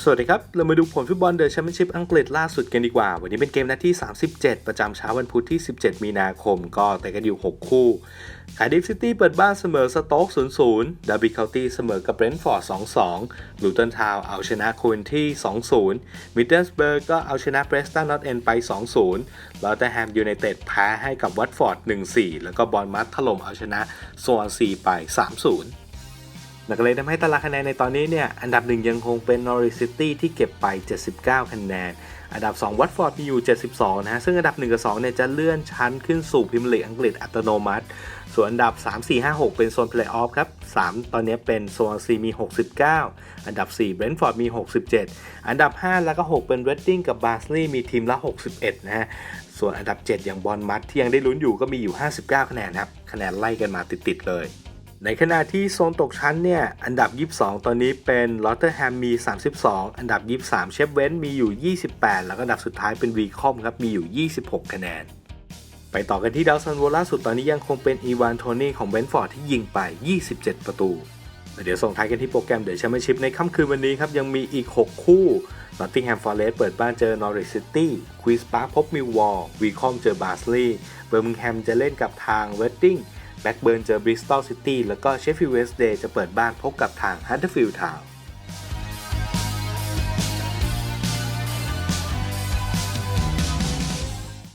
สวัสดีครับ เรามาดูผลฟุตบอลเดอะแชมเปี้ยนชิพอังกฤษล่าสุดกันดีกว่า วันนี้เป็นเกมนัดที่ 37 ประจำเช้าวันพุธที่ 17 มีนาคม ก็แต่กันอยู่ 6 คู่คาร์ดิฟซิตี้เปิดบ้านเสมอสโต๊ก0-0ดาร์บี้เคาน์ตี้เสมอกับเบรนท์ฟอร์ด 2-2 ลูตันทาวเอาชนะคูนที่ 2-0 มิดเดิลสเบิร์กก็เอาชนะเบรสตันนอตเอนไป 2-0ลอตเตอร์แฮมยูไนเต็ดแพ้ให้กับวัตฟอร์ด 1-4 แล้วก็บอลมัดถล่มเอาชนะโซนซีไป 3-0 นักเลยทำให้ตารางคะแนนในตอนนี้เนี่ย อันดับหนึ่งยังคงเป็น Norwich City ที่เก็บไป 79 คะแนน อันดับ2วัตฟอร์ดมีอยู่ 72 นะฮะ ซึ่งอันดับ 1 กับ 2 เนี่ยจะเลื่อนชั้นขึ้นสู่พรีเมียร์ลีกอังกฤษอัตโนมัติ ส่วนอันดับ 3 4 5 6 เป็นโซนเพลย์ออฟครับ 3 ตอนนี้เป็นโซนซีมี 69 อันดับ4เบรนท์ฟอร์ดมี 67 อันดับ 5 แล้วก็ 6 เป็นเรดดิ้งกับบาร์สลีย์มีทีมละ 61 นะฮะ ส่วนอันดับ 7 อย่างบอลมัดที่ยังได้ลุ้นอยู่ก็มีอยู่ 59 คะแนนครับ คะแนนไล่กันมาติดๆเลย ในขณะที่โซนตกชั้นเนี่ย อันดับ 22 ตอนนี้เป็นลอตเตอร์แฮมมี 32 อันดับ 23 เชฟเวนมีอยู่ 28 แล้วก็อันดับสุดท้ายเป็นวีคอมครับ มีอยู่ 26 คะแนน ไปต่อกันที่ดาวซันโวล่าสุดตอนนี้ยังคงเป็นอีวานโทนี่ของเบนฟอร์ดที่ยิงไป 27 ประตู เดี๋ยวส่งท้ายกันที่โปรแกรมเดอะแชมเปี้ยนชิพในค่ำคืนวันนี้ครับ ยังมีอีก 6 คู่นอตติงแฮมฟอร์เรสเปิดบ้านเจอนอริ c ซิตี้ควีสปาร์คพบมิลวอลวีคอมเจอบาสลีย์เบอร์มิงแฮมจะเล่นกับทางเวดดิ้ง แบ็กเบิร์นเจอบริสตอลซิตี้แล้วก็เชฟฟิลด์เวสเดย์จะเปิดบ้านพบกับทางฮัตเตอร์ฟิลด์ทาวน์